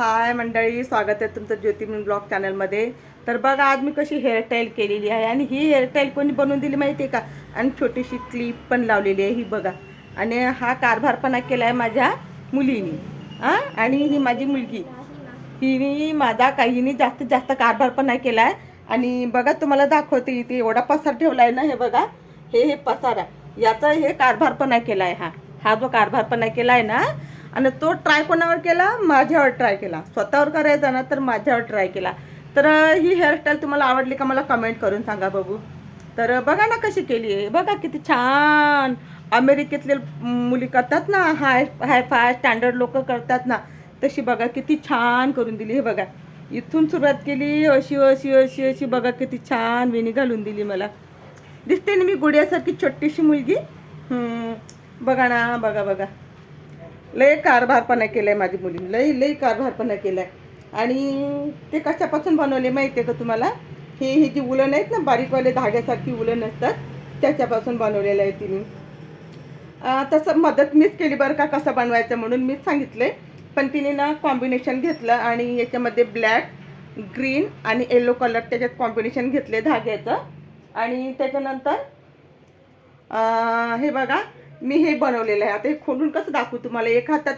हाय मंडळी स्वागत आहे तुमचं ज्योतिमिन ब्लॉग चॅनलमध्ये. तर बघा आज मी कशी हेअरस्टाईल केलेली आहे आणि ही हेअरस्टाईल कोणी बनवून दिली माहिती आहे का? आणि छोटीशी क्लिप पण लावलेली आहे ही बघा. आणि हा कारभारपणा केला आहे माझ्या मुलीने. हां? आणि ही माझी मुलगी. हिने माझा काहीने जास्तीत जास्त कारभारपणा केला आहे आणि बघा तुम्हाला दाखवते इथे एवढा पसार ठेवला आहे ना हे बघा. हे हे पसार आहे. याचा हे कारभारपणा केला आहे हा. हा जो कारभारपणा केला आहे ना आणि तो ट्राय कोणावर केला? माझ्यावर ट्राय केला. स्वतःवर करायचा ना तर माझ्यावर ट्राय केला. तर ही हेअरस्टाईल तुम्हाला आवडली का मला कमेंट करून सांगा बघू तर बघा ना कशी केली आहे. बघा किती छान. अमेरिकेतले मुली करतात ना. हाय हाय फाय स्टँडर्ड लोक करतात ना. तशी बघा किती छान करून दिली हे बघा. इथून सुरुवात केली अशी अशी अशी अशी बघा किती छान वेणी घालून दिली मला. दिसते ना मी गुडियासारखी छोटीशी मुलगी. बघा ना बघा बघा. लय कारभारपणा आहे माझी मुलीने. लय लई कारभारपणा आहे आणि ते कशापासून बनवले माहिती आहे का तुम्हाला? हे हे जी उलन आहेत ना बारीकवाले धाग्यासारखी उलन असतात त्याच्यापासून बनवलेलं आहे तिने. तसं मदत मीच केली बरं का कसं बनवायचं म्हणून मीच सांगितलं पण तिने ना कॉम्बिनेशन घेतलं आणि याच्यामध्ये ब्लॅक ग्रीन आणि येलो कलर त्याच्यात कॉम्बिनेशन घेतले धाग्याचं. आणि त्याच्यानंतर हे बघा मी हे बनवलेलं आहे. आता हे खोलून कसं दाखवू तुम्हाला? एक हातात